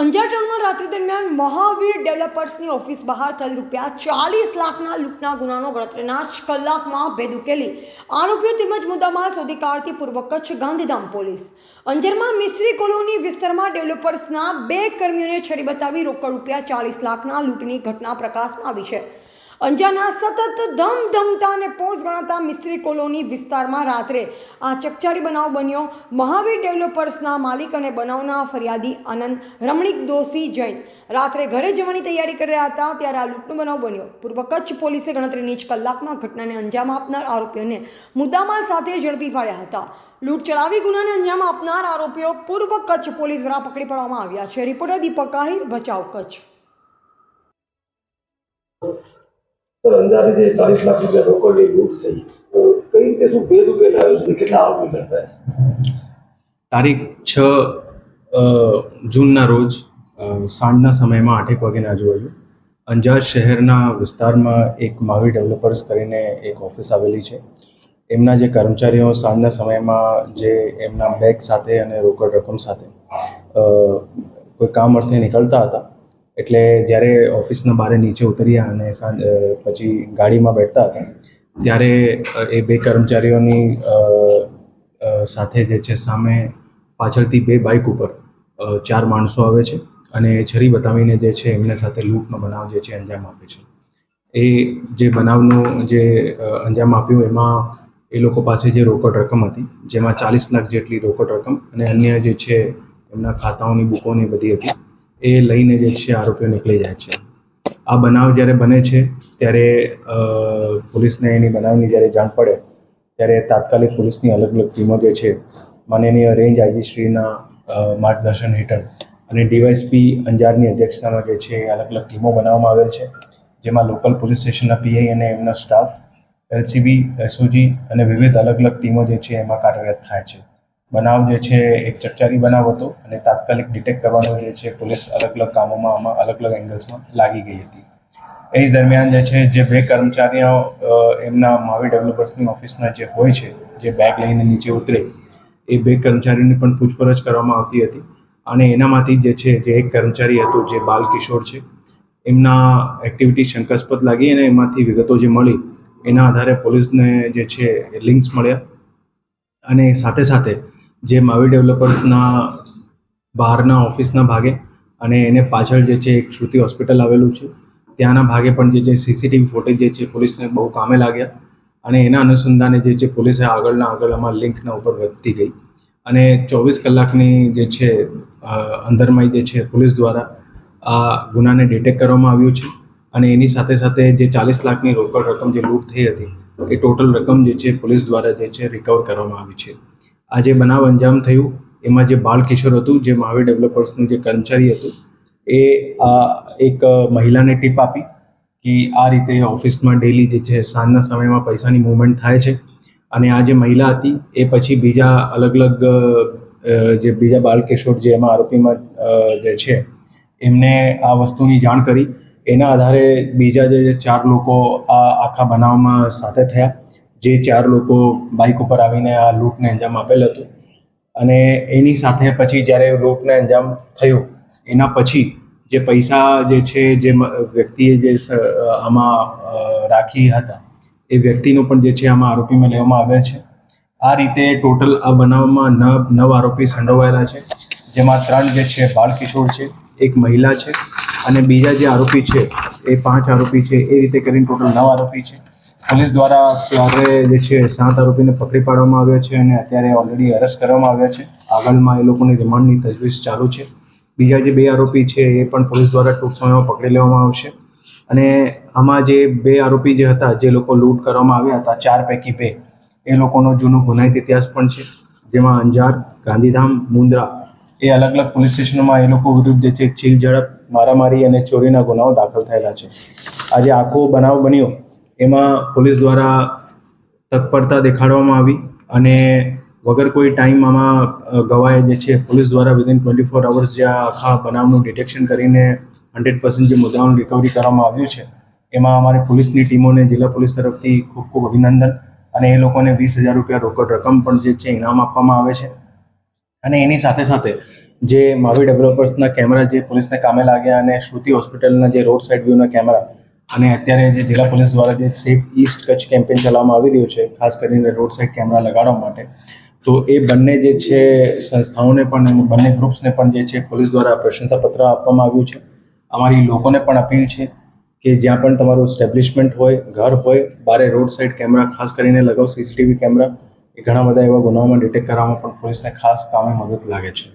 અંજાર ટાઉનમાં રાત્રિ દરમિયાન મહાવીર ડેવલપર્સની ઓફિસ બહાર થયેલ રૂપિયા ચાલીસ લાખના લૂંટના ગુનાનો ગણતરીના જ કલાકમાં ભેદ ઉકેલી. આરોપીઓ તેમજ મુદ્દામાલ શોધી કાઢતી પૂર્વ કચ્છ ગાંધીધામ પોલીસ. અંજારમાં મિશ્રી કોલોની વિસ્તારમાં ડેવલપર્સના બે કર્મીઓને છરી બતાવી રોકડ રૂપિયા ચાલીસ લાખના લૂંટની ઘટના પ્રકાશમાં આવી છે. અંજારના સતત ધમધમતા અને પોઝ ગણાતા મિસ્ત્રી કોલોની વિસ્તારમાં રાત્રે આ ચકચારી બનાવ બન્યો. મહાવીર ડેવલપર્સના માલિક અને બનાવના ફરિયાદી આનંદ રમણીક દોશી જૈન રાત્રે ઘરે જવાની તૈયારી કરી રહ્યા હતા ત્યારે આ લૂંટનો બનાવ બન્યો. પૂર્વ કચ્છ પોલીસે ગણતરીની જ કલાકમાં ઘટનાને અંજામ આપનાર આરોપીઓને મુદ્દામાલ સાથે ઝડપી પાડ્યા હતા. લૂંટ ચલાવી ગુનાને અંજામ આપનાર આરોપીઓ પૂર્વ કચ્છ પોલીસ દ્વારા પકડી પાડવામાં આવ્યા છે. રિપોર્ટર દીપક આહિર બચાવ કચ્છ. સર અંદાજે જે ચાલીસ લાખ રૂપિયા રોકડની લૂંટ થઈ, તો કઈ રીતે શું ભેદ ઉકેલ આવ્યો છે કેટલા આરોપી કરતા તારીખ છ જૂનના રોજ સાંજના સમયમાં આઠેક વાગ્યાના આજુબાજુ, અંજાર શહેરના વિસ્તારમાં એક માવી ડેવલપર્સ કરીને એક ઓફિસ આવેલી છે. એમના જે કર્મચારીઓ સાંજના સમયમાં જે એમના બેગ સાથે અને રોકડ રકમ સાથે કોઈ કામ અર્થે નીકળતા હતા એટલે જ્યારે ઓફિસના બારે નીચે ઉતર્યા અને સાંજ પછી ગાડીમાં બેઠતા હતા, ત્યારે એ બે કર્મચારીઓની સાથે જે છે સામે પાછળથી બે બાઇક ઉપર ચાર માણસો આવે છે અને છરી બતાવીને જે છે એમને સાથે લૂંટનો બનાવ જે છે અંજામ આપે છે. એ જે બનાવનું જે અંજામ આપ્યું એમાં એ લોકો પાસે જે રોકડ રકમ હતી, જેમાં ચાલીસ લાખ જેટલી રોકડ રકમ અને અન્ય જે છે એમના ખાતાઓની બુકોની બધી હતી એ લઈને જે છે આરોપીઓ નીકળી જાય છે. આ બનાવ જ્યારે બને છે, ત્યારે પોલીસને એની બનાવની જ્યારે જાણ પડે, ત્યારે તાત્કાલિક પોલીસની અલગ અલગ ટીમો જે છે માનનીય રેન્જ આઈજીશ્રીના માર્ગદર્શન હેઠળ અને ડીવાયસપી અંજારની અધ્યક્ષતામાં જે છે અલગ અલગ ટીમો બનાવવામાં આવેલ છે, જેમાં લોકલ પોલીસ સ્ટેશનના પીઆઈ અને એમના સ્ટાફ એલસીબી એસઓજી અને વિવિધ અલગ અલગ ટીમો જે છે એમાં કાર્યરત થાય છે. બનાવ જે છે, એક ચકચારી બનાવ હતો અને તાત્કાલિક ડિટેક્ટ કરવાનો જે છે, પોલીસ અલગ અલગ કામોમાં આમાં અલગ અલગ એંગલ્સમાં લાગી ગઈ હતી. એ જ દરમિયાન જે છે, જે બે કર્મચારીઓ એમના માવી ડેવલપર્સની ઓફિસના જે હોય છે, જે બેગ લઈને નીચે ઉતરે, એ બે કર્મચારીઓની પણ પૂછપરછ કરવામાં આવતી હતી. અને એનામાંથી જે છે, જે એક કર્મચારી હતો, જે બાલ કિશોર છે, એમના એક્ટિવિટી શંકાસ્પદ લાગી અને એમાંથી વિગતો જે મળી, એના આધારે પોલીસને જે છે લિંક્સ મળ્યા. અને સાથે સાથે જે માવી ડેવલપર્સના બહારના ઓફિસના ભાગે અને એને પાછળ જે છે એક શ્રુતિ હોસ્પિટલ આવેલું છે. ત્યાંના ભાગે પણ જે છે સીસીટીવી ફૂટેજ જે છે પોલીસને બહુ કામે લાગ્યા અને એના અનુસંધાને જે છે પોલીસે આગળના આગળ આમાં લિંકના ઉપર વધતી ગઈ. અને ચોવીસ કલાકની જે છે અંદરમાં જે છે પોલીસ દ્વારા આ ગુનાને ડિટેક્ટ કરવામાં આવ્યું છે અને એની સાથે સાથે જે ચાલીસ લાખની રોકડ રકમ જે લૂંટ થઈ હતી, એ ટોટલ રકમ જે છે પોલીસ દ્વારા જે છે રિકવર કરવામાં આવી છે. આ જે બનાવ અંજામ થયું. એમાં જે બાળકિશોર હતું, જે મહાવીર ડેવલપર્સનું જે કર્મચારી હતું, એ આ એક મહિલાને ટીપ આપી કે આ રીતે ઓફિસમાં ડેલી જે છે, સાંજના સમયમાં પૈસાની મૂવમેન્ટ થાય છે. અને આ જે મહિલા હતી, એ પછી બીજા અલગ અલગ જે બીજા બાળકિશોર જે એમાં આરોપીમાં જે છે, એમને આ વસ્તુની જાણ કરી. એના આધારે બીજા જે ચાર લોકો આ આખા બનાવમાં સાથે થયા. જે ચાર લોકો બાઇક ઉપર આવીને આ લૂંટને અંજામ આપેલ હતું. અને એની સાથે પછી જ્યારે લૂંટને અંજામ થયો, એના પછી જે પૈસા જે છે, જે વ્યક્તિએ જે આમાં રાખી હતા, એ વ્યક્તિનો પણ જે છે, આમાં આરોપીમાં લેવામાં આવ્યા છે. આ રીતે ટોટલ આ બનાવમાં નવ નવ આરોપી સંડોવાયેલા છે. જેમાં ત્રણ જે છે બાળ કિશોર છે, એક મહિલા છે અને બીજા જે આરોપી છે, એ પાંચ આરોપી છે, એ રીતે કરીને ટોટલ નવ આરોપી છે. પોલીસ દ્વારા ત્યારે જે છે સાત આરોપીને પકડી પાડવામાં આવ્યો છે અને અત્યારે ઓલરેડી અરેસ્ટ કરવામાં આવ્યા છે. આગળમાં એ લોકોની રિમાન્ડની તજવીજ ચાલુ છે. બીજા જે બે આરોપી છે એ પણ પોલીસ દ્વારા ટૂંક સમયમાં પકડી લેવામાં આવશે. અને આમાં જે બે આરોપી જે હતા, જે લોકો લૂંટ કરવામાં આવ્યા હતા, ચાર પૈકી બે, એ લોકોનો જૂનો ગુનાહિત ઇતિહાસ પણ છે. જેમાં અંજાર, ગાંધીધામ મુન્દ્રા એ અલગ અલગ પોલીસ સ્ટેશનોમાં એ લોકો વિરુદ્ધ જે છે ચીલ ઝડપ, મારામારી અને ચોરીના ગુનાઓ દાખલ થયેલા છે. આજે આખો બનાવ બન્યો એમાં પોલીસ દ્વારા તત્પરતા દેખાડવામાં આવી અને વગર કોઈ ટાઈમ આમાં ગવાય જે છે, પોલીસ દ્વારા વિધિન ટ્વેન્ટી ફોર અવર્સ જે આખા બનાવનું ડિટેક્શન કરીને હંડ્રેડ પર્સન્ટ જે મુદ્દાઓનું રિકવરી કરવામાં આવ્યું છે, એમાં અમારી પોલીસની ટીમોને જિલ્લા પોલીસ તરફથી ખૂબ ખૂબ અભિનંદન અને એ લોકોને વીસ હજાર રૂપિયા રોકડ રકમ પણ જે છે, ઇનામ આપવામાં આવે છે. અને એની સાથે સાથે જે માવી ડેવલપર્સના કેમેરા જે પોલીસને કામે લાગ્યા અને શ્રુતિ હોસ્પિટલના જે રોડ સાઇડ વ્યૂના કેમેરા અને અત્યારે જે જિલ્લા પોલીસ દ્વારા જે સેફ ઈસ્ટ કચ્છ કેમ્પેન ચલાવવામાં આવી રહ્યું છે, ખાસ કરીને રોડ સાઇડ કેમેરા લગાડવા માટે, તો એ બંને જે છે સંસ્થાઓને પણ બંને ગ્રુપ્સને પણ જે છે પોલીસ દ્વારા પ્રશંસાપત્ર આપવામાં આવ્યું છે. અમારી લોકોને પણ અપીલ છે કે જ્યાં પણ તમારું સ્ટેબ્લિશમેન્ટ હોય, ઘર હોય, બારે રોડ સાઇડ કેમેરા ખાસ કરીને લગાવ સીસીટીવી કેમેરા એ ઘણા બધા એવા ગુનાઓમાં ડિટેક્ટ કરવામાં પણ પોલીસને ખાસ કામે મદદ લાગે છે.